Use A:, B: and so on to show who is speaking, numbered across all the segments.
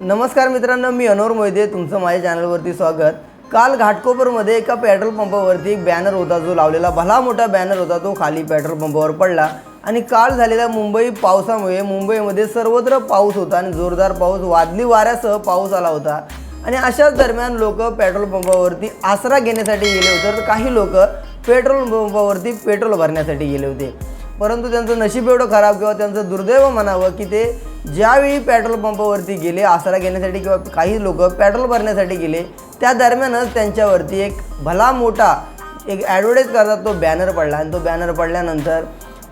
A: नमस्कार मित्रांनो मी अनोर मोहिते. तुमचं माझ्या चॅनलवरती स्वागत. काल घाटकोपरमध्ये एका पेट्रोल पंपावरती एक बॅनर होता जो लावलेला भला मोठा बॅनर होता तो खाली पेट्रोल पंपावर पडला. आणि काल झालेल्या मुंबई पावसामुळे मुंबईमध्ये सर्वत्र पाऊस होता आणि जोरदार पाऊस वादली वाऱ्यासह पाऊस आला होता. आणि अशाच दरम्यान लोक पेट्रोल पंपावरती आसरा घेण्यासाठी गेले होते तर काही लोक पेट्रोल पंपावरती पेट्रोल भरण्यासाठी गेले होते. परंतु त्यांचं नशीब एवढं खराब किंवा त्यांचं दुर्दैव म्हणावं की ते ज्यावेळी पेट्रोल पंपावरती गेले आसरा घेण्यासाठी किंवा काही लोक पेट्रोल भरण्यासाठी गेले त्या दरम्यानच त्यांच्यावरती एक भला मोठा एक ॲडव्हर्टाईज करतात तो बॅनर पडला. आणि तो बॅनर पडल्यानंतर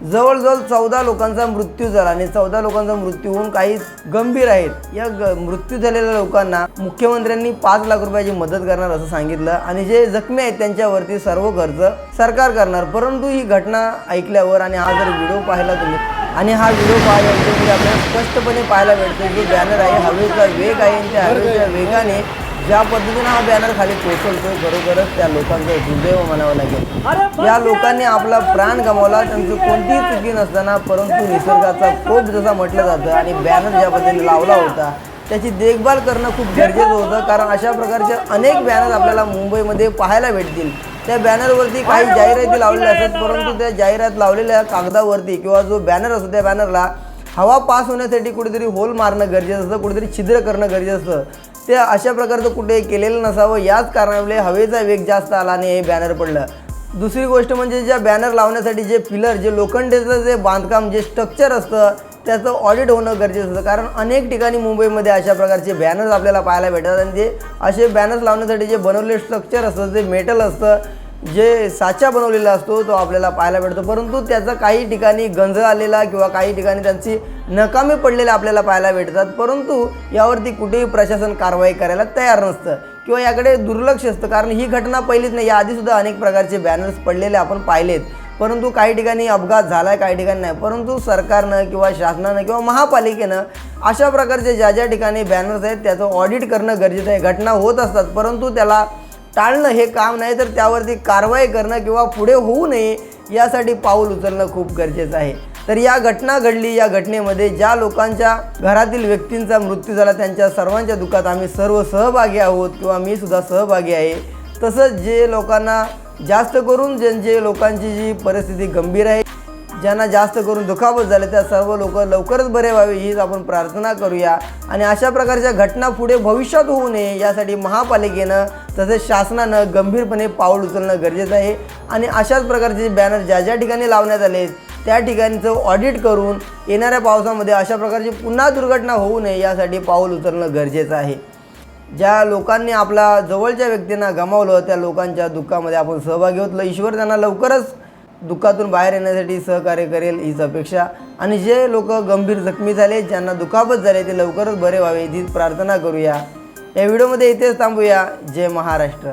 A: जवळजवळ चौदा लोकांचा मृत्यू झाला आणि चौदा लोकांचा मृत्यू होऊन काही गंभीर आहेत. या ग मृत्यू झालेल्या लोकांना मुख्यमंत्र्यांनी पाच लाख रुपयाची मदत करणार असं सांगितलं आणि जे जखमी आहेत त्यांच्यावरती सर्व खर्च सरकार करणार. परंतु ही घटना ऐकल्यावर आणि हा जर व्हिडिओ पाहिला तुम्ही आणि हा व्हिडिओ पाहिल्यानंतर आपल्याला स्पष्टपणे पाहायला भेटतो जो बॅनर आहे हवेचा वेग आहे आणि त्या हवेच्या वेगाने ज्या पद्धतीने हा बॅनर खाली कोसळतोय बरोबरच त्या लोकांचं दुर्दैव म्हणावं लागेल. या लोकांनी आपला प्राण गमावला त्यांची कोणतीही चुकी नसताना परंतु निसर्गाचा कोप जसा म्हटलं जातं आणि बॅनर ज्या पद्धतीने लावला होता त्याची देखभाल करणं खूप गरजेचं होतं. कारण अशा प्रकारचे अनेक बॅनर आपल्याला मुंबईमध्ये पाहायला भेटतील. त्या बॅनरवरती काही जाहिराती लावलेल्या असतात परंतु त्या जाहिरात लावलेल्या कागदावरती किंवा जो बॅनर असतो त्या बॅनरला हवा पास होण्यासाठी कुठेतरी होल मारणं गरजेचं असतं कुठेतरी छिद्र करणं गरजेचं असतं. ते अशा प्रकारचं कुठे केलेलं नसावं. याच कारणामुळे हवेचा वेग जास्त आला आणि हे बॅनर पडलं. दुसरी गोष्ट म्हणजे ज्या बॅनर लावण्यासाठी जे पिलर जे लोखंडाचं जे बांधकाम जे स्ट्रक्चर असतं त्याचं ऑडिट होणं गरजेचं असतं कारण अनेक ठिकाणी मुंबईमध्ये अशा प्रकारचे बॅनर्स आपल्याला पाहायला भेटतात. आणि ते असे बॅनर्स लावण्यासाठी जे बनवलेले स्ट्रक्चर असतं जे मेटल असतं जे साचा बनवलेला असतो तो आपल्याला पाहायला भेटतो. परंतु त्याचा काही ठिकाणी गंज आलेला किंवा काही ठिकाणी त्यांची नकामी पडलेले आपल्याला पाहायला भेटतात. परंतु यावरती कुठेही प्रशासन कारवाई करायला तयार नसतं किंवा याकडे दुर्लक्ष असतं. कारण ही घटना पहिलीच नाही याआधीसुद्धा अनेक प्रकारचे बॅनर्स पडलेले आपण पाहिलेत. परंतु काही ठिकाणी अपघात झाला आहे काही ठिकाणी नाही. परंतु सरकारनं किंवा शासनानं किंवा महापालिकेनं अशा प्रकारचे ज्या ज्या ठिकाणी बॅनर्स आहेत त्याचं ऑडिट करणं गरजेचं आहे. घटना होत असतात परंतु त्याला टाळणं हे काम नाही तर त्यावरती कारवाई करणं किंवा पुढे होऊ नये यासाठी पाऊल उचलणं खूप गरजेचं आहे. तर या घटना घडली या घटनेमध्ये ज्या लोकांच्या घरातील व्यक्तींचा मृत्यू झाला त्यांच्या सर्वांच्या दुःखात आम्ही सर्व सहभागी आहोत किंवा मी सुद्धा सहभागी आहे. तसंच जे लोकांना जास्त करून ज्यांचे लोकांची जी परिस्थिती गंभीर आहे ज्यांना जास्त करून दुखापत झाले त्या सर्व लोक लवकरच बरे व्हावे हीच आपण प्रार्थना करूया. आणि अशा प्रकारच्या घटना पुढे भविष्यात होऊ नये यासाठी महापालिकेनं तसेच शासनानं गंभीरपणे पाऊल उचलणं गरजेचं आहे. आणि अशाच प्रकारचे बॅनर ज्या ज्या ठिकाणी लावण्यात आले त्या ठिकाणचं ऑडिट करून येणाऱ्या पावसामध्ये अशा प्रकारची पुन्हा दुर्घटना होऊ नये यासाठी पाऊल उचलणं गरजेचं आहे. ज्या लोकांनी आपला जवळच्या व्यक्तींना गमावलं त्या लोकांच्या दुःखामध्ये आपण सहभागी होतलं. ईश्वर त्यांना लवकरच दुःखातून बाहेर येण्यासाठी सहकार्य करेल हीच अपेक्षा. आणि जे लोक गंभीर जखमी झाले ज्यांना दुखापत झाले ते लवकरच बरे व्हावे हीच प्रार्थना करूया. या व्हिडिओमध्ये इथेच थांबूया. जय महाराष्ट्र.